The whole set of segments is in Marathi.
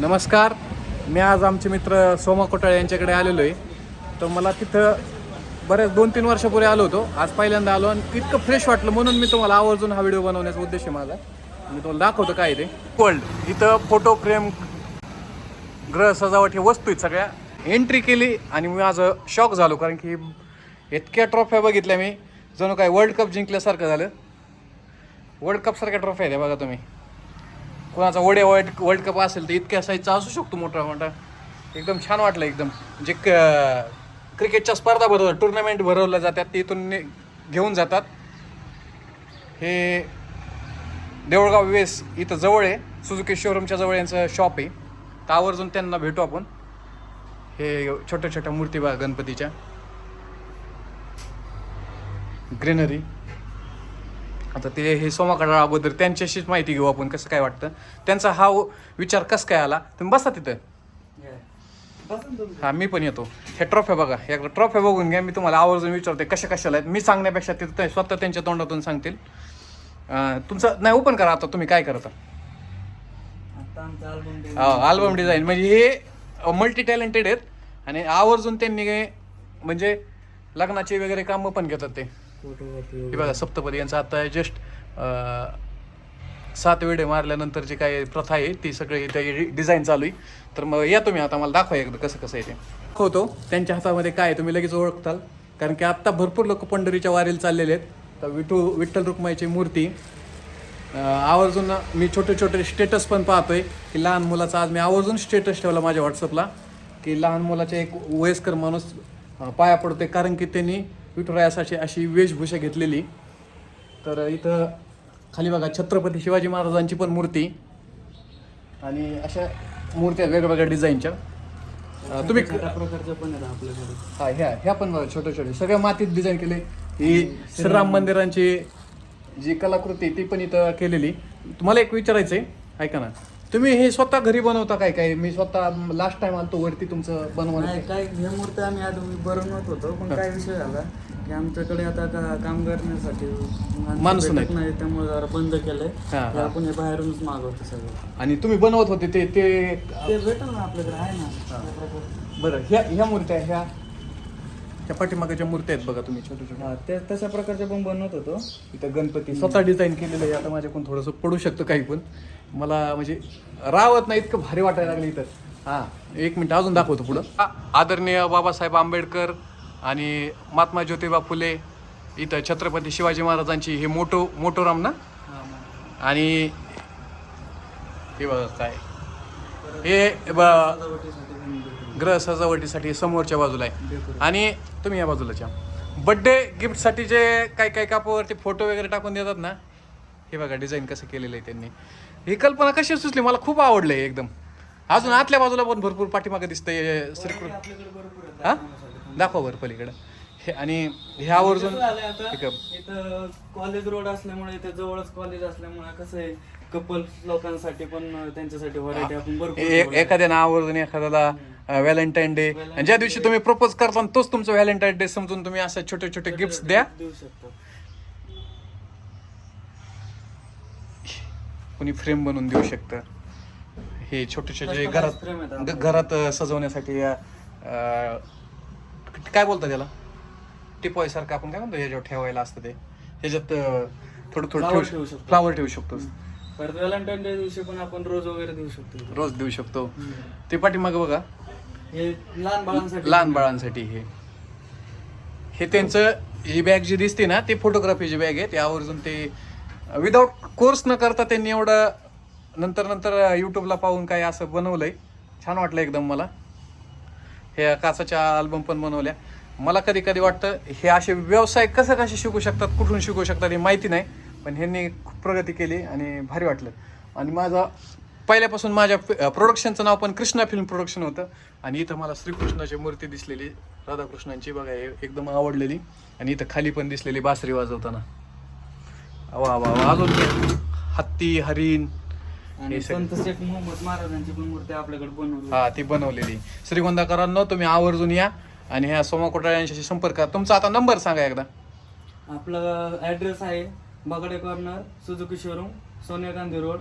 नमस्कार. मी आज आमचे मित्र सोमा कोटाळे यांच्याकडे आलेलो आहे. तर मला तिथं बऱ्याच दोन तीन वर्षापूर्वी आलो होतो. आज पहिल्यांदा आलो आणि इतकं फ्रेश वाटलं म्हणून मी तुम्हाला आवर्जून हा व्हिडिओ बनवण्याचा उद्देश आहे माझा. मी तुम्हाला दाखवतो काय आहे ते. वर्ल्ड इथं फोटो फ्रेम ग्रह सजावट हे वस्तू आहेत सगळ्या. एंट्री केली आणि मी माझं शॉक झालो कारण की इतक्या ट्रॉफ्या बघितल्या मी. जणू काय वर्ल्ड कप जिंकल्यासारखं झालं. वर्ल्ड कपसारख्या ट्रॉफ्या आहेत बघा तुम्ही. कोणाचा वडे वर्ल्ड वर्ल्ड कप असेल तर इतक्या साईजचा असू शकतो मोठा मोठा. एकदम छान वाटलं एकदम. जे क क्रिकेटच्या स्पर्धा भरवतात टुर्नामेंट भरवल्या जातात ते इथून घेऊन जातात. हे देऊळगाव वेस इथं जवळ आहे. सुजुकी शोरूमच्या जवळ यांचं शॉप आहे. तर आवर्जून त्यांना भेटू आपण. हे छोट्या छोट्या मूर्ती बा गणपतीच्या. ग्रीनरी आता ते हे सोमाकडे अगोदर त्यांच्याशीच माहिती घेऊ आपण कसं काय वाटतं? त्यांचा हा विचार कसं काय आला? तुम्ही बसा तिथं. हा मी पण येतो. हे ट्रॉफ्या बघा एकदा ट्रॉफ्या बघून घ्या मी तुम्हाला आवर्जून विचारते कशा कशाला आहेत. मी सांगण्यापेक्षा तिथं ते स्वतः त्यांच्या तोंडातून सांगतील. तुमचं नाही ओपन करा आता तुम्ही काय करता? अल्बम अल्बम डिझाईन म्हणजे हे मल्टी टॅलेंटेड आहेत. आणि आवर्जून त्यांनी म्हणजे लग्नाचे वगैरे कामं पण घेतात ते. हे बघा सप्तपदी यांचं आता जस्ट सात वेडे मारल्यानंतर जे काही प्रथा आहे ती सगळी त्या डिझाईन चालू आहे. तर मग या तुम्ही आता मला दाखवा एकदा कसं कसं आहे ते. दाखवतो. त्यांच्या हातामध्ये काय आहे तुम्ही लगेच ओळखताल. कारण की आत्ता भरपूर लोक पंढरीच्या वारीला चाललेले आहेत. तर विठू विठ्ठल रुक्माईची मूर्ती. आवर्जून मी छोटे छोटे स्टेटस पण पाहतोय की लहान मुलाचा आज मी आवर्जून स्टेटस ठेवला माझ्या व्हॉट्सअपला की लहान मुलाचे एक वयस्कर माणूस पाया पडतोय. कारण की त्यांनी विठुरायासाठी अशी वेशभूषा घेतलेली. तर इथं खाली बघा छत्रपती शिवाजी महाराजांची पण मूर्ती आणि अशा मूर्त्या वेगवेगळ्या डिझाईनच्या. तुम्ही प्रकारच्या पण आहेत आपल्याकडे हा ह्या ह्या पण बघा छोटे छोटे सगळ्या मातीत डिझाईन केले. ही श्रीराम मंदिरांची जी कलाकृती ती पण इथं केलेली. तुम्हाला एक विचारायचं आहे ऐका ना. तुम्ही हे स्वतः घरी बनवता काय काय? मी स्वतः लास्ट टाइम आलतो वरती तुमचं बनवणं नाही काय ह्या मूर्त्या आम्ही बनवत होतो पण काय विषय झाला? आमच्याकडे आता का- काम करण्यासाठी माणसं माणसं भेटत नाही त्यामुळे जरा बंद केलंय. हा, हा. आपण हे बाहेरूनच मागवतो सगळं. आणि तुम्ही बनवत होते ते ते ते भेटेल ना आपल्याकडे आहे ना. त्या प्रकारचं. बरं ह्या ह्या मूर्त्या ह्या ह्या पाठीमागाच्या मूर्त्या आहेत बघा तुम्ही छोटे छोटे हा ते तशा प्रकारचे पण बनवत होतो. इथं गणपती स्वतः डिझाईन केलेलं आहे. आता माझ्याकडून थोडंसं पडू शकतं काही पण. मला म्हणजे रावत नाही इतकं भारी वाटायला लागलं इथं. हां एक मिनिट अजून दाखवतो पुढं. आ- आदरणीय बाबासाहेब आंबेडकर आणि महात्मा ज्योतिबा फुले इथं छत्रपती शिवाजी महाराजांची हे मोटो मोटोराम ना? आणि हे बघा काय. हे ब- ग्रह सजावटीसाठी समोरच्या बाजूला आहे. आणि तुम्ही या बाजूलाच्या. बड्डे गिफ्टसाठी जे काही काही कापावरती फोटो वगैरे टाकून देतात ना हे बघा डिझाईन कसं केलेलं आहे त्यांनी. ही कल्पना कशी सुचली? मला खूप आवडलं आहे एकदम. अजून आतल्या बाजूला पण भरपूर पाठीमागे दिसतंय श्रीकृष्ण हां? दाखवा बरं पलीकडं. हे आणि हे आहे. इथं कॉलेज रोड असल्यामुळे इथे जवळच कॉलेज असल्यामुळे कसं आहे कपल लोकांसाठी पण त्यांच्यासाठी व्हरायटी आपण भरपूर ए- ठेवलंय. एखाद्यानं आवर्जून एखाद्याला व्हॅलेंटाईन डे ज्या दिवशी तुम्ही प्रपोज करता तोच तुमचं व्हॅलेंटाईन डे समजून तुम्ही असं छोटे छोटे गिफ्ट द्या. देऊ शकतो. कोणी फ्रेम बनवून देऊ शकतं. हे छोटे छोटे घरात. घरात सजवण्यासाठी काय बोलतात त्याला? टिपॉय सारखं आपण काय म्हणतो ह्याच्यावर ठेवायला असतं ते. ह्याच्यात थोडं थोडं Flower ठेवू ठेवू शकतो. फ्लावर ठेवू शकतो. परत व्हॅलेंटाईन डे दिवशी पण आपण रोज वगैरे देऊ शकतो. रोज देऊ शकतो. ते पाठीमागं बघा. हे लहान बाळांसाठी. लहान बाळांसाठी हे. हे त्यांचं ही बॅग जी दिसते ना ती फोटोग्राफीची बॅग आहे. ते आवर्जून ते विदाऊट कोर्स न करता त्यांनी एवढं नंतर नंतर यूट्यूबला पाहून काय असं बनवलंय. छान वाटलं एकदम मला. ह्या काचाच्या अल्बम पण बनवल्या. मला कधी कधी वाटतं हे असे व्यवसाय कसं कसे शिकू शकतात कुठून शिकू शकतात हे माहिती नाही पण ह्यांनी खूप प्रगती केली आणि भारी वाटलं. आणि माझा पहिल्यापासून माझ्या प्रोडक्शनचं नाव पण कृष्णा फिल्म प्रोडक्शन होतं. आणि इथं मला श्रीकृष्णाची मूर्ती दिसलेली राधाकृष्णांची बघा हे एकदम आवडलेली. आणि इथं खाली पण दिसलेली बासरी वाजवताना. वा वा वा अजून हत्ती हरिण आणि हे सगळं. संत शेख मोहम्मद महाराजांची पण मूर्ती आपल्याकडे बनवली हा ती बनवलेली. श्रीगोंदाकरांनो तुम्ही आवर्जून या आणि ह्या सोमा कोटाळे यांच्याशी संपर्क करा. तुमचा आता नंबर सांगा एकदा. आपला ऍड्रेस आहे Bagade corner Suzuki showroom Sonia Gandhi road.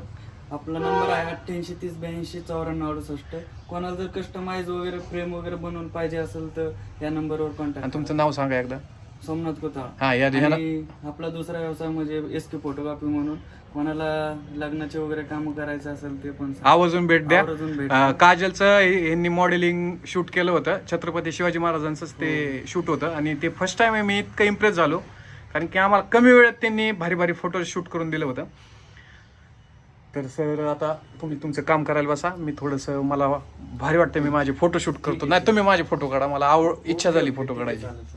आपला नंबर आहे अठ्ठ्याऐंशी तीस ब्याऐंशी चौऱ्याण्णव अडुसष्ट. कोणाला जर कस्टमाइज वगैरे फ्रेम वगैरे बनवून पाहिजे असेल तर या नंबरवर कॉन्टॅक्ट तुमचं नाव सांगा एकदा. सोमनाथ हा या ह्याला आणि आपला दुसरा व्यवसाय म्हणजे एस के फोटोग्राफी म्हणून. कोणाला लग्नाचे वगैरे काम करायचं असेल ते पण सांगा. आवर्जून भेट द्या. आवर्जून भेट अं, काजलचं हे- यांनी मॉडेलिंग शूट केलं होतं. छत्रपती शिवाजी महाराजांचंच ते शूट होतं. आणि ते फर्स्ट टाइम आहे मी इतकं इम्प्रेस झालो. कारण की आम्हाला कमी वेळात त्यांनी भारी भारी फोटो शूट करून दिलं होतं. तर सर आता तुम्ही तुमचं काम करायला बसा. मी थोडंसं मला भारी वाटतं मी माझे फोटो शूट करतो. नाही तुम्ही माझे फोटो काढा. मला आवड इच्छा झाली फोटो काढायची. चालेल चालेल.